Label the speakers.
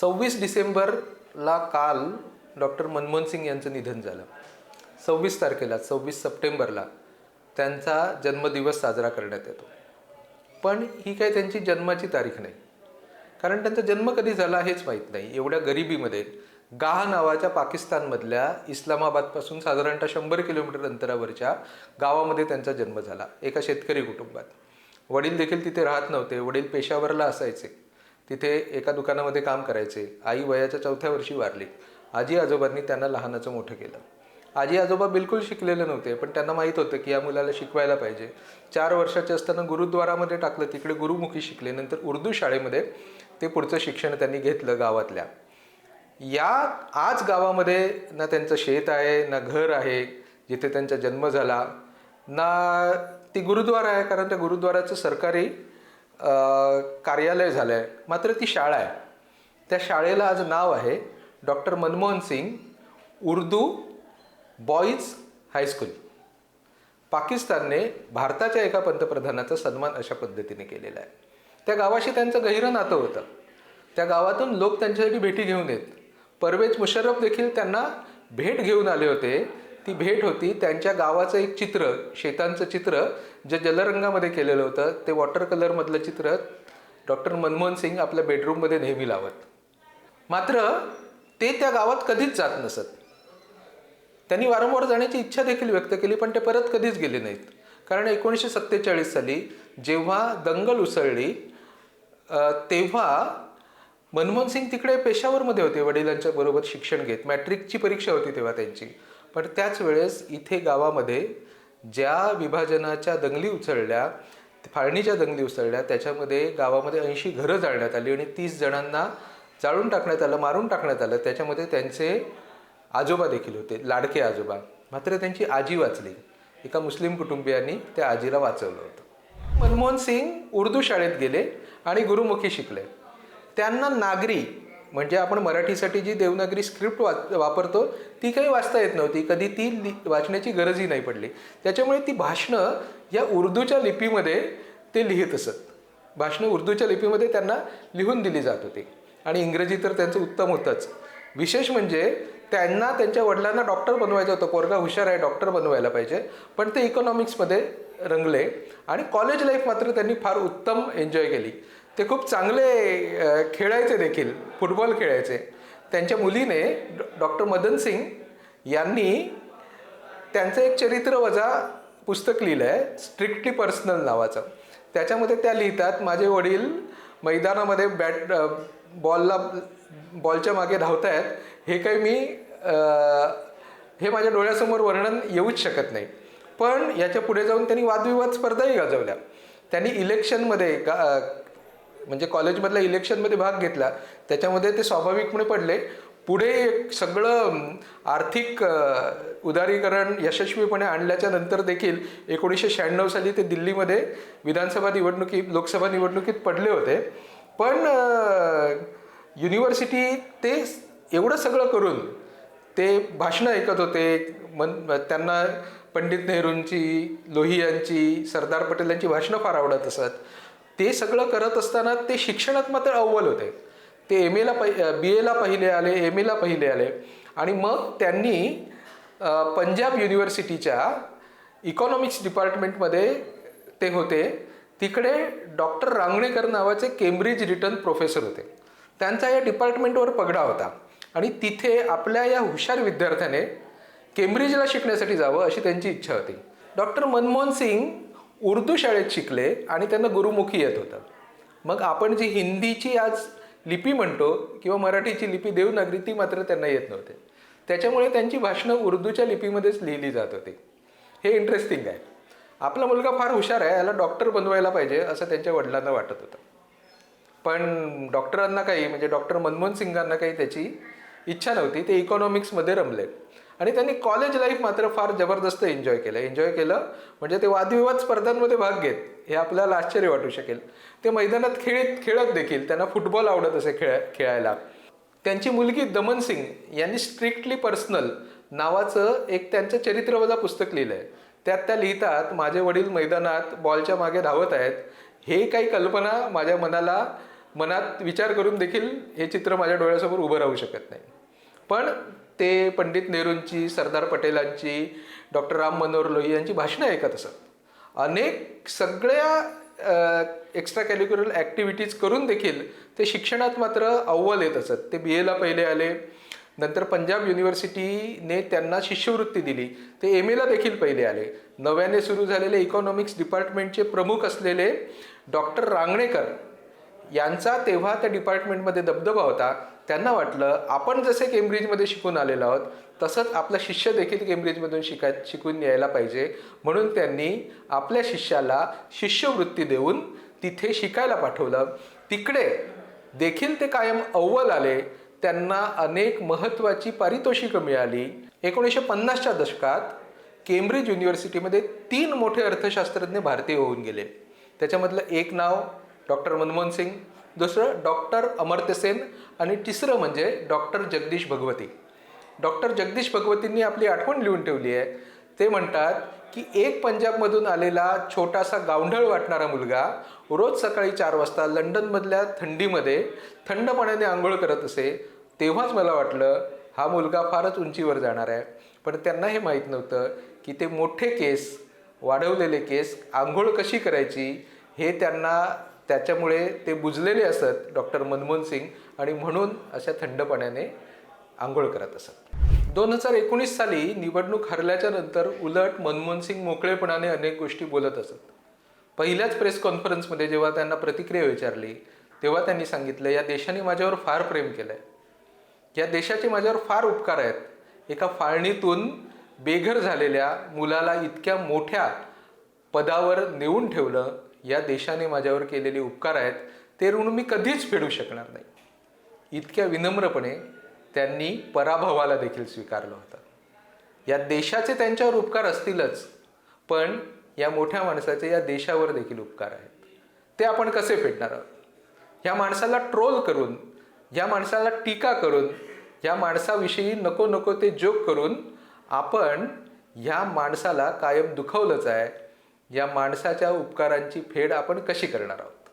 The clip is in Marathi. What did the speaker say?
Speaker 1: सव्वीस डिसेंबरला काल डॉक्टर मनमोहन सिंग यांचं निधन झालं. सव्वीस तारखेला सव्वीस सप्टेंबरला त्यांचा जन्मदिवस साजरा करण्यात येतो. पण ही काही त्यांची जन्माची तारीख नाही. कारण त्यांचा जन्म कधी झाला हेच माहीत नाही. एवढ्या गरिबीमध्ये गाह नावाच्या पाकिस्तानमधल्या इस्लामाबादपासून साधारणतः शंभर किलोमीटर अंतरावरच्या गावामध्ये त्यांचा जन्म झाला एका शेतकरी कुटुंबात. वडील देखील तिथे राहत नव्हते. वडील पेशावरला असायचे. तिथे एका दुकानामध्ये काम करायचे. आई वयाच्या चौथ्या वर्षी वारली. आजी आजोबांनी त्यांना लहानाचं मोठं केलं. आजी आजोबा बिलकुल शिकलेले नव्हते पण त्यांना माहीत होतं की या मुलाला शिकवायला पाहिजे. चार वर्षाचे असताना गुरुद्वारामध्ये टाकलं तिकडे गुरुमुखी शिकले नंतर उर्दू शाळेमध्ये ते पुढचं शिक्षण त्यांनी घेतलं गावातल्या. या आज गावामध्ये ना त्यांचं शेत आहे ना घर आहे जिथे त्यांचा जन्म झाला ना ती गुरुद्वारा आहे कारण त्या गुरुद्वाराचं सरकारी कार्यालय झालं आहे मात्र ती शाळा आहे. त्या शाळेला आज नाव आहे doctor Manmohan Singh Urdu boys high school पाकिस्तानने भारताच्या एका पंतप्रधानाचा सन्मान अशा पद्धतीने केलेला आहे. त्या गावाशी त्यांचं गहिरं नातं होतं. त्या गावातून लोक त्यांच्यासाठी भेटी घेऊन येत. परवेज मुशर्रफ देखील त्यांना भेट घेऊन आले होते. ती भेट होती. त्यांच्या गावाचं एक चित्र शेतांचं चित्र जे जलरंगामध्ये केलेलं होतं ते वॉटर कलरमधलं चित्र डॉक्टर मनमोहन सिंग आपल्या बेडरूममध्ये नेहमी लावत. मात्र ते त्या गावात कधीच जात नसत. त्यांनी वारंवार जाण्याची इच्छा देखील व्यक्त केली पण ते परत कधीच गेले नाहीत. कारण एकोणीसशे सत्तेचाळीस साली जेव्हा दंगल उसळली तेव्हा मनमोहन सिंग तिकडे पेशावरमध्ये होते वडिलांच्या बरोबर शिक्षण घेत. मॅट्रिकची परीक्षा होती तेव्हा त्यांची. पण त्याच वेळेस इथे गावामध्ये ज्या विभाजनाच्या दंगली उचलल्या फाळणीच्या दंगली उसळल्या त्याच्यामध्ये गावामध्ये ऐंशी घरं जाळण्यात आली आणि तीस जणांना जाळून टाकण्यात आलं मारून टाकण्यात आलं. त्याच्यामध्ये त्यांचे आजोबा देखील होते लाडके आजोबा. मात्र त्यांची आजी वाचली. एका मुस्लिम कुटुंबियांनी त्या आजीला वाचवलं होतं. मनमोहन सिंग उर्दू शाळेत गेले आणि गुरुमुखी शिकले. त्यांना नागरी म्हणजे आपण मराठीसाठी जी देवनागरी स्क्रिप्ट वा वापरतो ती काही वाचता येत नव्हती. कधी ती लि वाचण्याची गरजही नाही पडली. त्याच्यामुळे ती भाषणं या उर्दूच्या लिपीमध्ये ते लिहित असत. भाषणं उर्दूच्या लिपीमध्ये त्यांना लिहून दिली जात होती. आणि इंग्रजी तर त्यांचं उत्तम होतंच. विशेष म्हणजे त्यांना त्यांच्या वडिलांना डॉक्टर बनवायचं होतं. पोरगा हुशार आहे डॉक्टर बनवायला पाहिजे. पण ते इकॉनॉमिक्समध्ये रंगले. आणि कॉलेज लाईफ मात्र त्यांनी फार उत्तम एन्जॉय केली. ते खूप चांगले खेळायचे देखील फुटबॉल खेळायचे. त्यांच्या मुलीने डॉक्टर मदन सिंग यांनी त्यांचं एक चरित्र वजा पुस्तक लिहिलं आहे स्ट्रिक्टली पर्सनल नावाचं. त्याच्यामध्ये त्या लिहितात माझे वडील मैदानामध्ये बॅट बॉलला बॉलच्या मागे धावतायत हे काही मी हे माझ्या डोळ्यासमोर वर्णन येऊच शकत नाही. पण याच्यापुढे जाऊन त्यांनी वादविवाद स्पर्धाही गाजवल्या. त्यांनी इलेक्शनमध्ये गा म्हणजे कॉलेजमधल्या इलेक्शनमध्ये भाग घेतला त्याच्यामध्ये ते स्वाभाविकपणे पडले. पुढे एक सगळं आर्थिक उदारीकरण यशस्वीपणे आणल्याच्या नंतर देखील एकोणीसशे शहाण्णव साली ते दिल्लीमध्ये विधानसभा निवडणुकी लोकसभा निवडणुकीत पडले होते. पण युनिव्हर्सिटी ते एवढं सगळं करून ते भाषणं ऐकत होते. मन त्यांना पंडित नेहरूंची लोहियांची सरदार पटेल यांची भाषणं फार आवडत असत. ते सगळं करत असताना ते शिक्षणात मात्र अव्वल होते. ते एम एला पहि बी एला पहिले आले एम एला पहिले आले. आणि मग त्यांनी पंजाब युनिव्हर्सिटीच्या इकॉनॉमिक्स डिपार्टमेंटमध्ये ते होते. तिकडे डॉक्टर रांगणेकर नावाचे केम्ब्रिज रिटर्न प्रोफेसर होते. त्यांचा या डिपार्टमेंटवर पगडा होता. आणि तिथे आपल्या या हुशार विद्यार्थ्याने केम्ब्रिजला शिकण्यासाठी जावं अशी त्यांची इच्छा होती. डॉक्टर मनमोहन सिंग उर्दू शाळेत शिकले आणि त्यांना गुरुमुखी येत होतं. मग आपण जी हिंदीची आज लिपी म्हणतो किंवा मराठीची लिपी देवनागरी ती मात्र त्यांना येत नव्हते. त्याच्यामुळे त्यांची भाषणं उर्दूच्या लिपीमध्येच लिहिली जात होती. हे इंटरेस्टिंग आहे. आपला मुलगा फार हुशार आहे याला डॉक्टर बनवायला पाहिजे असं त्यांच्या वडिलांना वाटत होतं. पण डॉक्टरांना काही म्हणजे डॉक्टर मनमोहन सिंगांना काही त्याची इच्छा नव्हती ते इकॉनॉमिक्समध्ये रमले. आणि त्यांनी कॉलेज लाईफ मात्र फार जबरदस्त एन्जॉय केलं. एन्जॉय केलं म्हणजे ते वादविवाद स्पर्धांमध्ये भाग घेत हे आपल्याला आश्चर्य वाटू शकेल. ते मैदानात खेळत खेळत देखील त्यांना फुटबॉल आवडत असे खेळ खेळायला. त्यांची मुलगी दमन सिंग यांनी स्ट्रिक्टली पर्सनल नावाचं एक त्यांचं चरित्रवजा पुस्तक लिहिलं आहे त्यात त्या लिहितात माझे वडील मैदानात बॉलच्या मागे धावत आहेत. हे काही कल्पना माझ्या मनाला मनात विचार करून देखील हे चित्र माझ्या डोळ्यासमोर उभं राहू शकत नाही. पण ते पंडित नेहरूंची सरदार पटेलांची डॉक्टर राम मनोहर लोहिया यांची भाषणं ऐकत असत. अनेक सगळ्या एक्स्ट्रा कॅरिक्युलर ॲक्टिव्हिटीज करून देखील ते शिक्षणात मात्र अव्वल येत असत. ते बी एला पहिले आले. नंतर पंजाब युनिव्हर्सिटीने त्यांना शिष्यवृत्ती दिली. ते एम एला देखील पहिले आले. नव्याने सुरू झालेले इकॉनॉमिक्स डिपार्टमेंटचे प्रमुख असलेले डॉक्टर रांगणेकर यांचा तेव्हा त्या डिपार्टमेंटमध्ये दबदबा होता. त्यांना वाटलं आपण जसे केम्ब्रिजमध्ये शिकून आलेलो आहोत तसंच आपला शिष्य देखील केम्ब्रिजमधून शिकाय शिकून यायला पाहिजे. म्हणून त्यांनी आपल्या शिष्याला शिष्यवृत्ती देऊन तिथे शिकायला पाठवलं. तिकडे देखील ते कायम अव्वल आले. त्यांना अनेक महत्त्वाची पारितोषिकं मिळाली. एकोणीसशे पन्नासच्या दशकात केम्ब्रिज युनिव्हर्सिटीमध्ये तीन मोठे अर्थशास्त्रज्ञ भारतीय होऊन गेले. त्याच्यामधलं एक नाव डॉक्टर मनमोहन सिंग दुसरं डॉक्टर अमर्त्य सेन आणि तिसरं म्हणजे डॉक्टर जगदीश भगवती. डॉक्टर जगदीश भगवतींनी आपली आठवण लिहून ठेवली आहे. ते म्हणतात की एक पंजाबमधून आलेला छोटासा गावंढळ वाटणारा मुलगा रोज सकाळी चार वाजता लंडनमधल्या थंडीमध्ये थंड पाण्याने आंघोळ करत असे तेव्हाच मला वाटलं हा मुलगा फारच उंचीवर जाणार आहे. पण त्यांना हे माहीत नव्हतं की ते मोठे केस वाढवलेले केस आंघोळ कशी करायची हे त्यांना त्याच्यामुळे ते बुजलेले असत डॉक्टर मनमोहन सिंग आणि म्हणून अशा थंड पाण्याने आंघोळ करत असत. दोन हजार एकोणीस साली निवडणूक हरल्याच्या नंतर उलट मनमोहन सिंग मोकळेपणाने अनेक गोष्टी बोलत असत. पहिल्याच प्रेस कॉन्फरन्समध्ये जेव्हा त्यांना प्रतिक्रिया विचारली तेव्हा त्यांनी सांगितलं या देशाने माझ्यावर फार प्रेम केलं आहे या देशाचे माझ्यावर फार उपकार आहेत. एका फाळणीतून बेघर झालेल्या मुलाला इतक्या मोठ्या पदावर नेऊन ठेवलं या देशाने माझ्यावर केलेले उपकार आहेत ते ऋण मी कधीच फेडू शकणार नाही. इतक्या विनम्रपणे त्यांनी पराभवाला देखील स्वीकारलं होतं. या देशाचे त्यांच्यावर उपकार असतीलच पण या मोठ्या माणसाचे या देशावर देखील उपकार आहेत. ते आपण कसे फेडणार आहोत? ह्या माणसाला ट्रोल करून या माणसाला टीका करून या माणसाविषयी नको नको ते जोक करून आपण ह्या माणसाला कायम दुखवलंच आहे. या माणसाच्या उपकारांची फेड आपण कशी करणार आहोत?